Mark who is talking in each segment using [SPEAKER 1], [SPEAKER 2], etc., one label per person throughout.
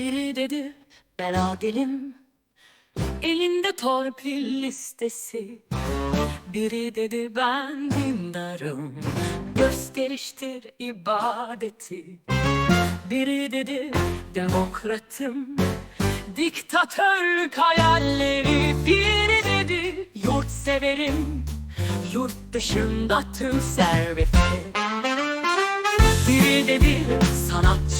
[SPEAKER 1] Biri dedi ben adilim. Elinde torpil listesi. Biri dedi ben dindarım. Gösteriştir ibadeti. Biri dedi demokratım. Diktatörlük hayalleri. Biri dedi yurt severim. Yurt dışında tüm serveti. Biri dedi sanatçıyım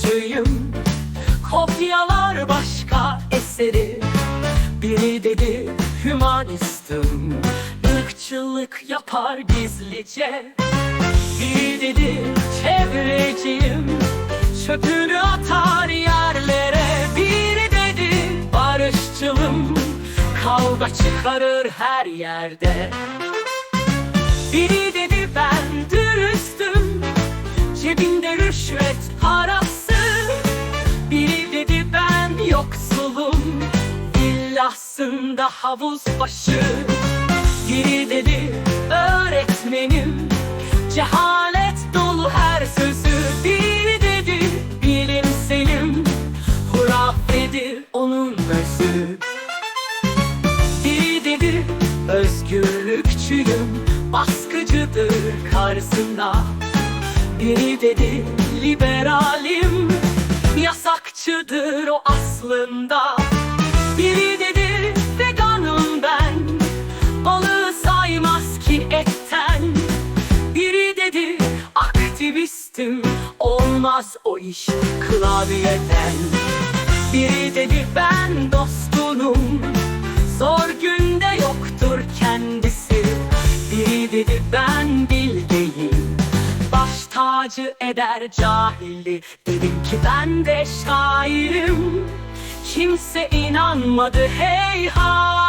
[SPEAKER 1] dedi hümanistim Irkçılık yapar gizlice. Biri dedi çevreciyim Çöpünü atar yerlere. Biri dedi barışçılım Kavga çıkarır her yerde Villasında havuz başı. Biri dedi öğretmenim. Cehalet dolu her sözü Biri dedi. Bilimselim Hurafedir onun özü. Biri dedi özgürlükçüyüm Baskıcıdır karşısında. Biri dedi liberalim Yasakçıdır o aslında aktivistim Olmaz o iş klavyeden. Biri dedi ben dostunum. Zor günde yoktur kendisi. Biri dedi ben bilgeyim. Baş tacı eder cahili. Dedim ki ben de şairim. Kimse inanmadı heyhat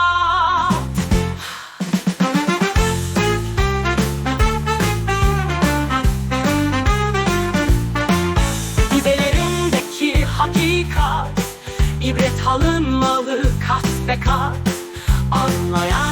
[SPEAKER 1] ibret alınmalı kat be kat. Anlayana